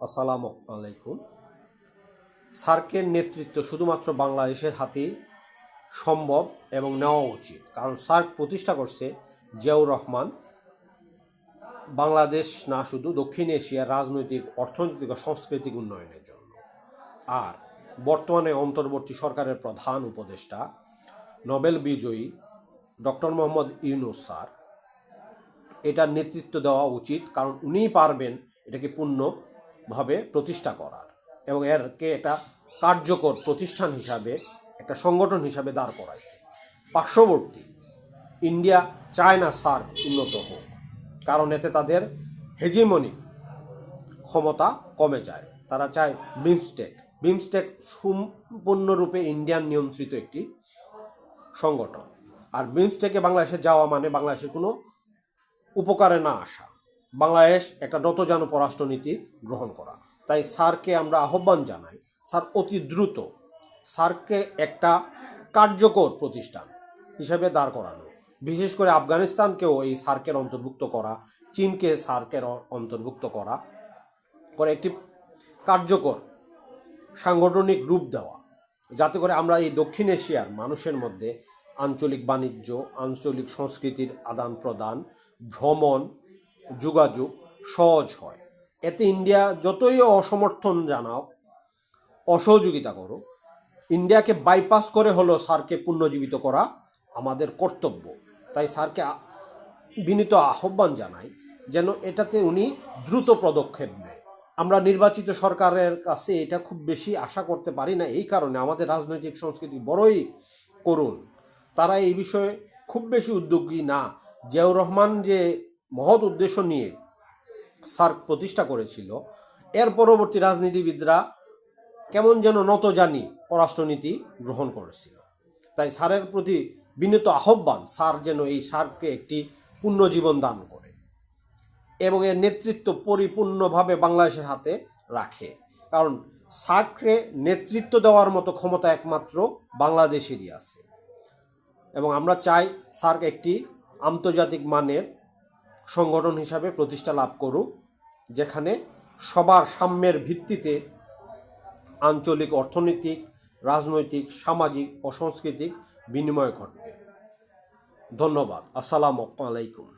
আসসালামু আলাইকুম। সার্কের নেতৃত্ব শুধুমাত্র বাংলাদেশের হাতেই সম্ভব এবং নেওয়া উচিত। কারণ সার্ক প্রতিষ্ঠা করছে জিয়াউর রহমান। বাংলাদেশ না শুধু, দক্ষিণ এশিয়ার রাজনৈতিক, অর্থনৈতিক ও সাংস্কৃতিক উন্নয়নের জন্য। আর বর্তমানে অন্তর্বর্তী সরকারের প্রধান উপদেষ্টা, নোবেল বিজয়ী ডক্টর মোহাম্মদ ইউনুস স্যার। এটার নেতৃত্ব দেওয়া উচিত, কারণ উনিই পারবেন এটাকে পূর্ণভাবে প্রতিষ্ঠা করার এবং এরকে এটা কার্যকর প্রতিষ্ঠান হিসাবে, একটা সংগঠন হিসাবে দাঁড় করাইতে। পার্শ্ববর্তী ইন্ডিয়া চায়না সার উন্নত হোক, কারণ এতে তাদের হেজিমনি ক্ষমতা কমে যায়। তারা চায় বিমস্টেক। বিমস্টেক সম্পূর্ণরূপে ইন্ডিয়ান নিয়ন্ত্রিত একটি সংগঠন। আর বিমস্টেকে বাংলাদেশে যাওয়া মানে বাংলাদেশের কোনো উপকারে না আসা। বাংলাদেশ একটা নতজানু পররাষ্ট্রনীতি গ্রহণ করা। তাই স্যারকে আমরা আহ্বান জানাই, স্যার অতি দ্রুত স্যারকে একটা কার্যকর প্রতিষ্ঠান হিসেবে দাঁড় করানো। বিশেষ করে আফগানিস্তানকেও এই সার্কের অন্তর্ভুক্ত করা, চীনকে সার্কের অন্তর্ভুক্ত করা, করে একটি কার্যকর সাংগঠনিক রূপ দেওয়া। যাতে করে আমরা এই দক্ষিণ এশিয়ার মানুষের মধ্যে আঞ্চলিক বাণিজ্য, আঞ্চলিক সংস্কৃতির আদান প্রদান ভ্রমণ যোগাযোগ সহজ হয়। এতে ইন্ডিয়া যতই অসমর্থন জানাও, অসহযোগিতা করো, ইন্ডিয়াকে বাইপাস করে হলো স্যারকে পুনর্জীবিত করা আমাদের কর্তব্য। তাই স্যারকে বিনীত আহ্বান জানাই যেন এটাতে উনি দ্রুত পদক্ষেপ নেয়। আমরা নির্বাচিত সরকারের কাছে এটা খুব বেশি আশা করতে পারি না, এই কারণে আমাদের রাজনৈতিক সংস্কৃতি বড়ই করুন। তারা এই বিষয়ে খুব বেশি উদ্যোগী না। জিয়াউর রহমান যে মহৎ উদ্দেশ্য নিয়ে সার্ক প্রতিষ্ঠা করেছিল। এর পরবর্তী রাজনীতিবিদরা কেমন যেন নত জানি পররাষ্ট্রনীতি গ্রহণ করেছিল। তাই স্যারের প্রতি বিনীত আহ্বান, স্যার যেন এই সার্ককে একটি পুণ্যজীবন দান করে এবং এর নেতৃত্ব পরিপূর্ণভাবে বাংলাদেশের হাতে রাখে। কারণ সার্করে নেতৃত্ব দেওয়ার মতো ক্ষমতা একমাত্র বাংলাদেশেরই আছে এবং আমরা চাই সার্ক একটি আন্তর্জাতিক মানের সংগঠন হিসাবে প্রতিষ্ঠা লাভ করুক, যেখানে সবার সাম্যের ভিত্তিতে আঞ্চলিক অর্থনৈতিক, রাজনৈতিক, সামাজিক ও সাংস্কৃতিক বিনিময় ঘটবে। ধন্যবাদ। আসসালামু আলাইকুম।